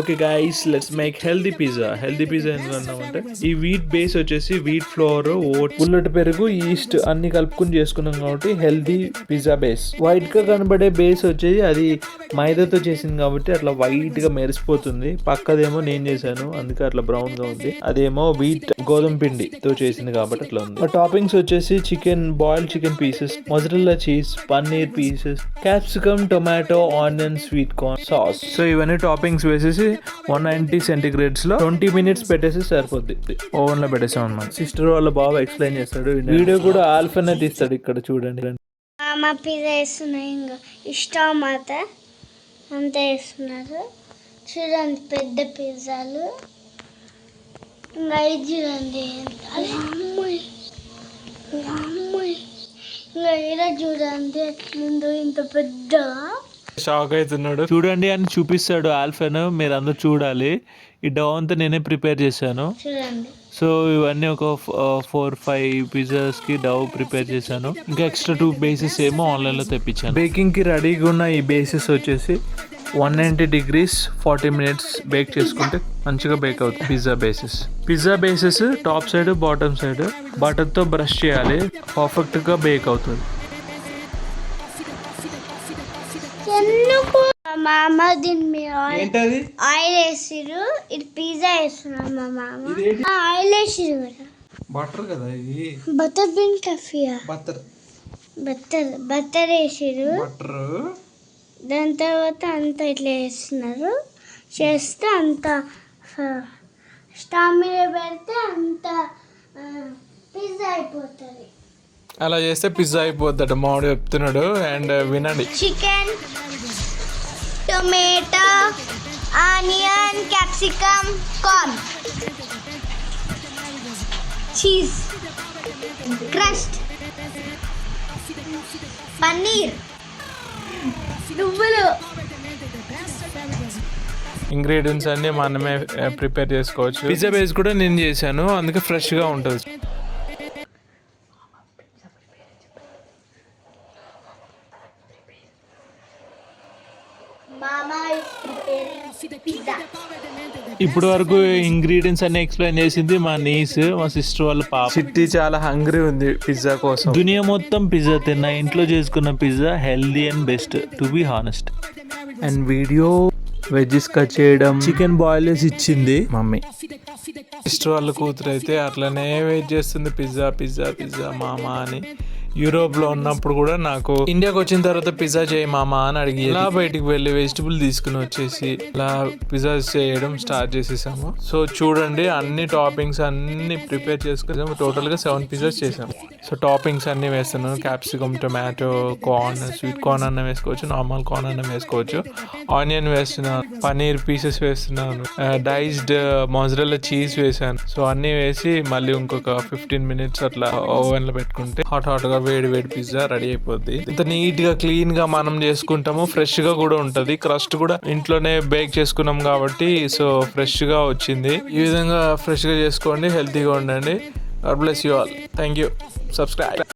Okay guys let's make healthy pizza healthy pizza ఎందుకంటామంటే ఈ wheat base వచ్చేసి wheat flour oat పుల్లటి పెరుగు yeast అన్ని కలుపుకుని చేసుకున్నాం కాబట్టి హెల్దీ పిజ్జా బేస్ వైట్గా కనబడే బేస్ వచ్చేసి అది మైదాతో చేసింది కాబట్టి అట్లా వైట్గా మెరిసిపోతుంది. పక్కదేమో నేను చేశాను అందుకే అట్లా బ్రౌన్గా ఉంది. అదేమో వీట్ గోధుమ పిండితో చేసింది కాబట్టి అట్లా ఉంది. టాపింగ్స్ వచ్చేసి chicken boiled chicken pieces mozzarella cheese paneer pieces capsicum tomato onion sweet corn sauce so ఇవన్నీ టాపింగ్స్ వేసేసి వన్ నైన్టీ సెంటిగ్రేడ్స్లో ట్వంటీ మినిట్స్ పెట్టేసి సరిపోద్ది. ఓవెన్లో పెట్టేసాం అనమాట సిస్టర్ వాళ్ళ బాబా ఎక్స్ప్లెయిన్ చేస్తాడు. వీడియో కూడా ఆల్ఫనే తీస్తాడు ఇక్కడ చూడండి. మా పిజ్జా వేస్తున్నాయి ఇంకా ఇష్టం మాట అంతా వేస్తున్నారు. చూడండి పెద్ద పిజ్జాలు. ఇంకా ఇది చూడండి ఇంకా ఇలా చూడండి ముందు ఇంత పెద్ద షాక్ అవుతున్నాడు చూడండి అని చూపిస్తాడు ఆల్ఫన్ మీరు అందరూ చూడాలి. ఈ డో అంతా నేనే ప్రిపేర్ చేశాను. చూడండి. సో ఇవన్నీ ఒక ఫోర్ ఫైవ్ పిజ్జాస్కి డవ్ ప్రిపేర్ చేశాను. ఇంకా ఎక్స్ట్రా టూ బేసెస్ ఏమో ఆన్లైన్లో తెప్పించాను. బేకింగ్కి రెడీగా ఉన్న ఈ బేసెస్ వచ్చేసి one ninety degrees forty minutes bake చేసుకుంటే మంచిగా బేక్ అవుతుంది pizza bases. Pizza bases top side bottom side. బటర్తో brush చేయాలి. పర్ఫెక్ట్గా బేక్ అవుతుంది. మా అమ్మ దీని మీద ఆయిల్ ఏంటది? ఆయిల్ వేసిరు ఇది పిజ్జా వేస్తున్నారు మా మామ. ఆయిల్ వేసిరు కదా బటర్ కదా ఇది? బటర్ బిన్ టఫియా బటర్. బట్టర్ బట్టర్ వేసిరు బటర్. దాని తర్వాత అంతా ఇట్లా వేస్తున్నారు. చేస్తే అంత స్టవ్ మీద పెడితే అంత పిజ్జా అయిపోతుంది. అలా చేస్తే పిజ్జా అయిపోద్దట మామిడి చెప్తున్నాడు అండ్ వినండి. Chicken tomato onion capsicum corn. Cheese. Crust paneer. నువ్వులు. ఇంగ్రీడియంట్స్ అన్ని మనమే ప్రిపేర్ చేసుకోవచ్చు. పిజ్జా బేస్ కూడా నేను చేశాను అందుకే ఫ్రెష్గా ఉంటుంది మామా ఇస్ ప్రిపేరింగ్ పిజ్జా ఇప్పుడు వరకు ఇంగ్రీడియంట్స్ అన్ని ఎక్స్ప్లెయిన్ చేసింది మా నీస్ మా సిస్టర్ వాళ్ళ పాప. చిట్టి చాలా హంగ్రీ ఉంది పిజ్జా కోసం. దునియా మొత్తం పిజ్జా తిన్నా ఇంట్లో చేసుకున్న pizza healthy and best to be honest and video veggies cut చేయడం. చికెన్ బాయిల్ చేసి ఇచ్చింది మమ్మీ. సిస్టర్ వాళ్ళ కూతురు అయితే అట్లనే వెయిట్ చేస్తుంది పిజ్జా పిజ్జా పిజ్జా మామా అని. యూరోప్లో ఉన్నప్పుడు కూడా నాకు ఇండియాకి వచ్చిన తర్వాత పిజ్జా చేయి మామా అని అడిగి ఇలా బయటికి వెళ్ళి వెజిటబుల్ తీసుకుని వచ్చేసి ఇలా పిజ్జా చేయడం స్టార్ట్ చేసేసాము. సో చూడండి అన్ని టాపింగ్స్ అన్ని ప్రిపేర్ చేసుకున్నాము టోటల్గా సెవెన్ పిజ్జాస్ చేసాము. సో టాపింగ్స్ అన్ని వేస్తున్నాను. Capsicum tomato corn sweet corn అన్న వేసుకోవచ్చు. నార్మల్ కార్న్ అన్న వేసుకోవచ్చు. ఆనియన్ వేస్తున్నాను. పనీర్ పీసెస్ వేస్తున్నాను. డైజ్డ్ మొజరెల్లా చీజ్ వేసాను సో అన్ని వేసి మళ్ళీ ఇంకొక ఫిఫ్టీన్ మినిట్స్ అట్లా ఓవెన్లో పెట్టుకుంటే హాట్ హాట్గా వేడి వేడి పిజ్జా రెడీ అయిపోద్ది. ఇంత నీట్గా క్లీన్గా మనం చేసుకుంటాము. ఫ్రెష్గా కూడా ఉంటది. క్రస్ట్ కూడా ఇంట్లోనే బేక్ చేసుకున్నాం కాబట్టి సో ఫ్రెష్గా వచ్చింది. ఈ విధంగా ఫ్రెష్గా చేసుకోండి హెల్తీగా ఉండండి. God bless you all thank you subscribe